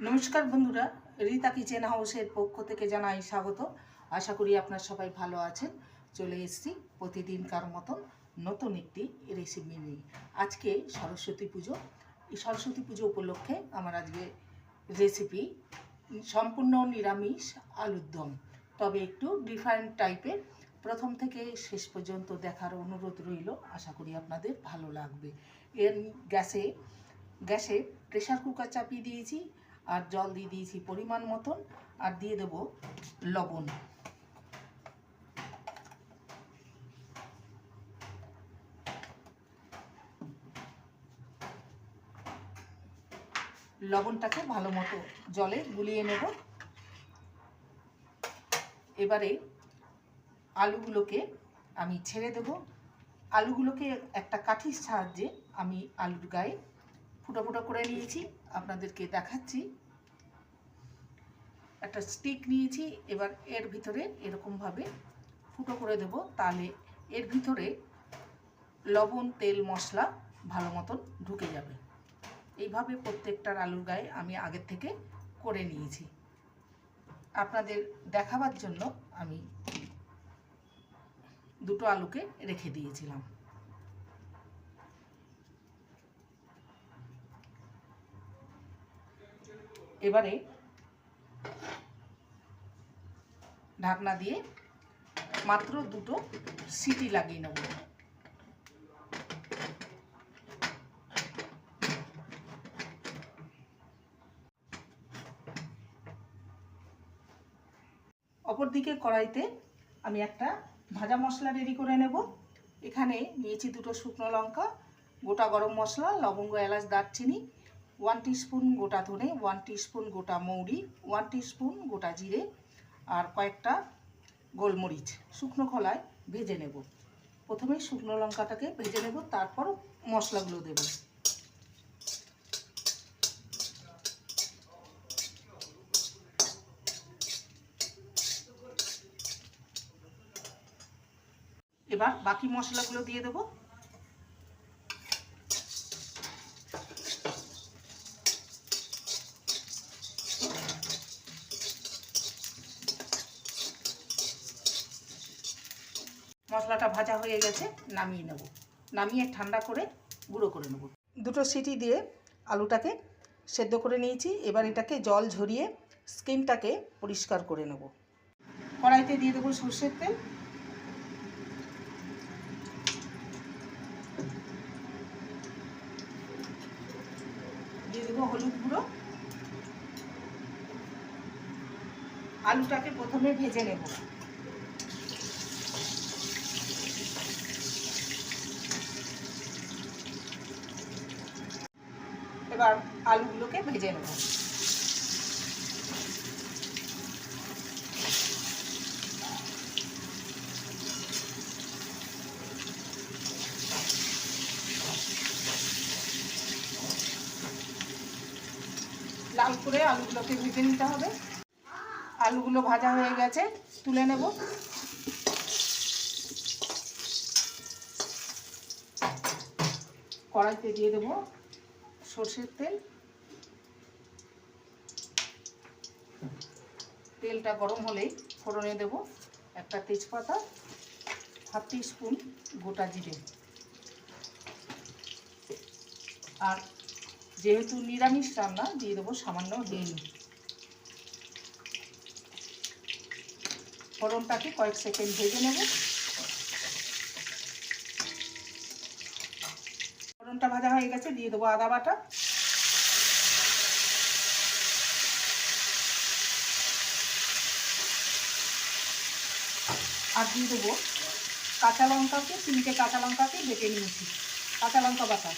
নমস্কার বন্ধুরা, রীতা কিচেন হাউসের পক্ষ থেকে জানাই স্বাগত। আশা করি আপনার সবাই ভালো আছেন। চলে এসেছি প্রতিদিনকার মতন নতুন একটি রেসিপি নিয়ে। আজকে সরস্বতী পুজো। এই সরস্বতী পুজো উপলক্ষে আমার আজকে রেসিপি সম্পূর্ণ নিরামিষ আলুর দম। তবে একটু ডিফারেন্ট টাইপের প্রথম থেকে শেষ পর্যন্ত দেখার অনুরোধ রইল। আশা করি আপনাদের ভালো লাগবে। এর গ্যাসে গ্যাসে প্রেশার কুকার চাপিয়ে দিয়েছি। আর জল দিয়ে দিয়েছি পরিমাণ মতন, আর দিয়ে দেব লবণ। লবণটাকে ভালো মতো জলে গুলিয়ে নেব। এবারে আলুগুলোকে আমি ছেড়ে দেব। আলুগুলোকে একটা কাঠির সাহায্যে আমি আলুর গায়ে ফুটো ফুটো করে নিয়েছি, আপনাদেরকে দেখাচ্ছি। একটা স্টিক নিয়েছি, এবার এর ভিতরে এরকমভাবে ফুটো করে দেব, তাহলে এর ভিতরে লবণ, তেল, মশলা ভালো মতন ঢুকে যাবে। এইভাবে প্রত্যেকটার আলুর গায়ে আমি আগের থেকে করে নিয়েছি। আপনাদের দেখাবার জন্য আমি দুটো আলুকে রেখে দিয়েছিলাম। এবারে ঢাকনা দিয়ে মাত্র দুটো সিটি লাগিয়ে নেব। অপরদিকে কড়াইতে আমি একটা ভাজা মশলা রেডি করে নেব। এখানে নিয়েছি দুটো শুকনো লঙ্কা, গোটা গরম মশলা, লবঙ্গ, এলাচ, দারচিনি ওয়ান স্পুন গোটা ধনে, ওয়ান স্পুন গোটা মৌরি, ওয়ান স্পুন গোটা জিরে আর কয়েকটা গোলমরিচ শুকনো খোলায় ভেজে নেব। প্রথমে শুকনো লঙ্কাটাকে ভেজে নেব, তারপর মশলাগুলো দেব। এবার বাকি মশলাগুলো দিয়ে দেবো মশলাটা ভাজা হয়ে গেছে, নামিয়ে নেব। নামিয়ে ঠান্ডা করে গুঁড়ো করে নেব। দুটো সিটি দিয়ে আলুটাকে সেদ্ধ করে নিয়েছি। এবার এটাকে জল ঝরিয়ে স্কিনটাকে পরিষ্কার করে নেব। কড়াইতে দিয়ে দেবো সর্ষের তেল। দিয়ে দেবো হলুদ গুঁড়ো। আলুটাকে প্রথমে ভেজে নেব এবার আলুগুলোকে ভেজে নেব। লাল করে আলুগুলোকে ভেজে নিতে হবে। আলুগুলো ভাজা হয়ে গেছে, তুলে নেব। কড়াইতে দিয়ে দেবো সর্ষের তেল। তেলটা গরম হলেই ফোড়নে দেব একটা তেজপাতা, হাফ স্পুন গোটা জিরে। আর যেহেতু নিরামিষ রান্না, দিয়ে দেবো সামান্য হিং ফোড়নটাকে কয়েক সেকেন্ড ভেজে নেব। ফোড়নটা ভাজা হয়ে গেছে, দিয়ে দেবো আদা বাটা। আর দিয়ে দেবো কাঁচা লঙ্কাকে তিনটে কাঁচা লঙ্কাকে বেটে নিয়েছি। কাঁচা লঙ্কা বাটা।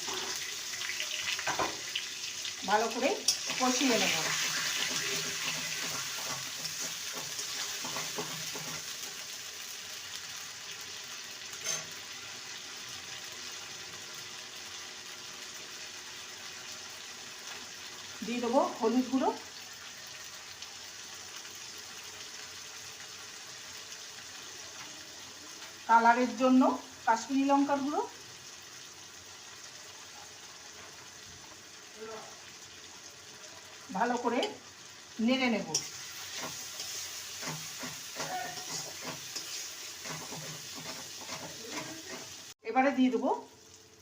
ভালো করে কষিয়ে নেব। দিয়ে দেবো হলুদ গুঁড়ো। কালারের জন্য কাশ্মীরি লঙ্কার ভালো করে নেড়ে নেব। এবারে দিয়ে দেবো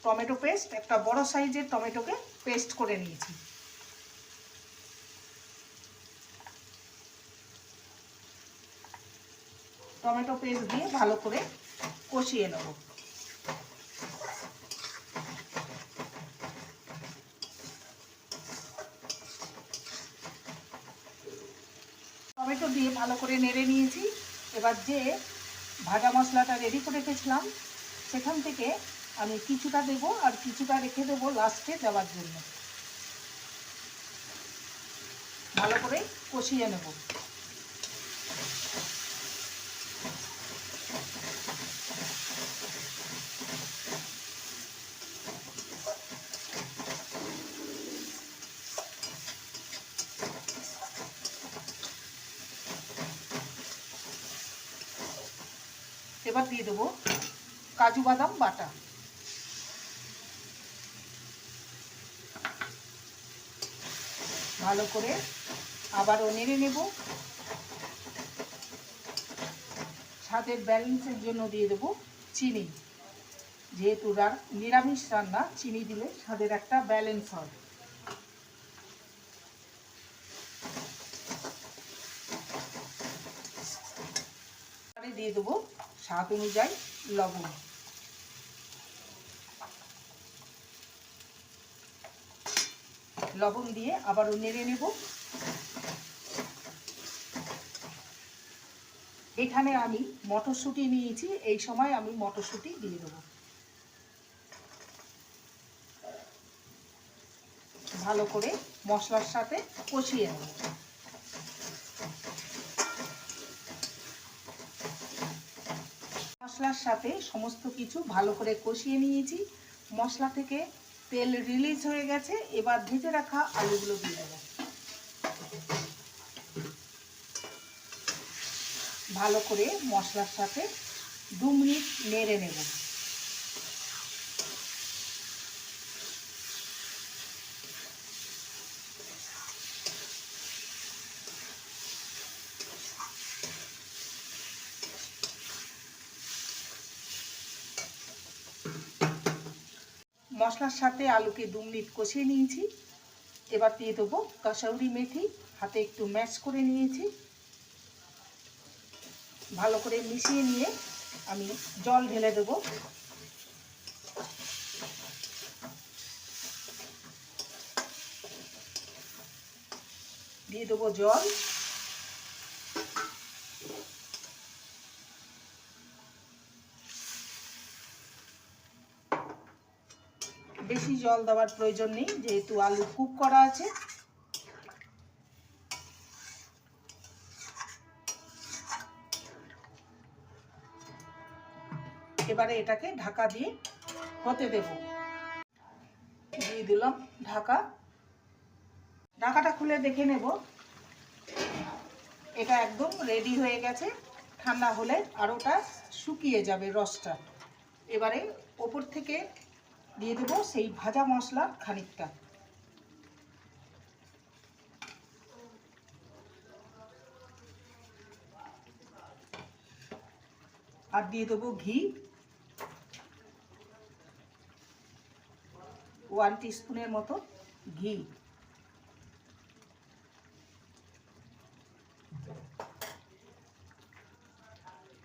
টমেটো পেস্ট। একটা বড় সাইজের টমেটোকে পেস্ট করে নিয়েছি। টমেটো পেস্ট দিয়ে ভালো করে কষিয়ে নেব। টমেটো দিয়ে ভালো করে নেড়ে নিয়েছি। এবার যে ভাজা মশলাটা রেডি করে রেখেছিলাম, সেখান থেকে আমি কিছুটা দেব আর কিছুটা রেখে দেবো লাস্টে দেওয়ার জন্য। ভালো করে কষিয়ে নেব। এবার দিয়ে দেবো কাজু বাদাম বাটা। ভালো করে আবারও নেড়ে নেব। স্বাদের ব্যালেন্সের জন্য দিয়ে দেব চিনি। যেহেতু নিরামিষ রান্না, চিনি দিলে স্বাদের একটা ব্যালেন্স হয়। দিয়ে দেবো স্বাদ অনুযায়ী লবণ। লবণ দিয়ে আবারও নেড়ে নেব। এখানে আমি মটরশুঁটি নিয়েছি, এই সময় আমি মটরশুঁটি দিয়ে দেবো। ভালো করে মশলার সাথে কষিয়ে নেব। মশলার সাথে সমস্ত কিছু ভালো করে কষিয়ে নিয়েছি। মশলা থেকে তেল রিলিজ হয়ে গেছে। এবার ভেজে রাখা আলুগুলো দিয়ে দেবো। ভালো করে মশলার সাথে দু মিনিট নেড়ে নেব। মশলার সাথে আলুকে দু মিনিট কষিয়ে নিয়েছি। এবার দিয়ে দেবো কাসৌরি মেথি, হাতে একটু ম্যাশ করে নিয়েছি। ভালো করে মিশিয়ে নিয়ে আমি জল ঢেলে দেবো। দিয়ে দেবো জল। জল দেওয়ার প্রয়োজন নেই, যেহেতু আলু কুক করা আছে। এবারে এটাকে ঢাকা দিয়ে হতে দেব। দিয়ে দিলাম ঢাকা। ঢাকাটা খুলে দেখে নেব। এটা একদম রেডি হয়ে গেছে। ঠান্ডা হলে আরোটা শুকিয়ে যাবে রসটা। এবারে ওপর থেকে দিয়ে দেবো সেই ভাজা মশলা খানিকটা। আর দিয়ে দেবো ঘি। ওয়ান টিস্পুনের মতো ঘি।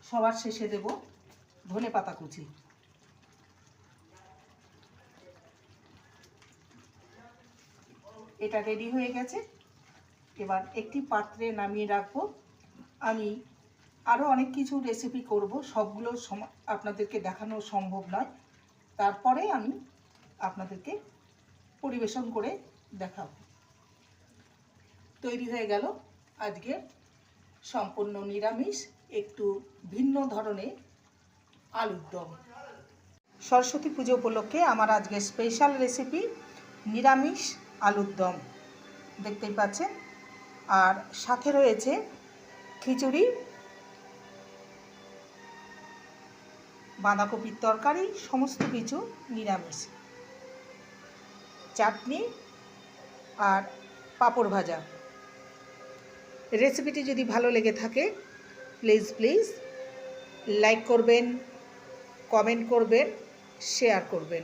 সবার শেষে দেব ধনে পাতা কুচি। এটা রেডি হয়ে গেছে। এবার একটি পাত্রে নামিয়ে রাখব। আমি আরও অনেক কিছু রেসিপি করব, সবগুলো আপনাদেরকে দেখানো সম্ভব নয়। তারপরে আমি আপনাদেরকে পরিবেশন করে দেখাবো। তৈরি হয়ে গেল আজকে সম্পূর্ণ নিরামিষ, একটু ভিন্ন ধরনের আলুর দম। সরস্বতী পুজো উপলক্ষে আমার আজকে স্পেশাল রেসিপি নিরামিষ আলুর দম, দেখতেই পাচ্ছেন। আর সাথে রয়েছে খিচুড়ি, বাঁধাকপির তরকারি, সমস্ত কিছু নিরামিষ। চাটনি আর পাঁপড় ভাজা। রেসিপিটি যদি ভালো লেগে থাকে, প্লিজ প্লিজ, লাইক করবেন, কমেন্ট করবেন, শেয়ার করবেন।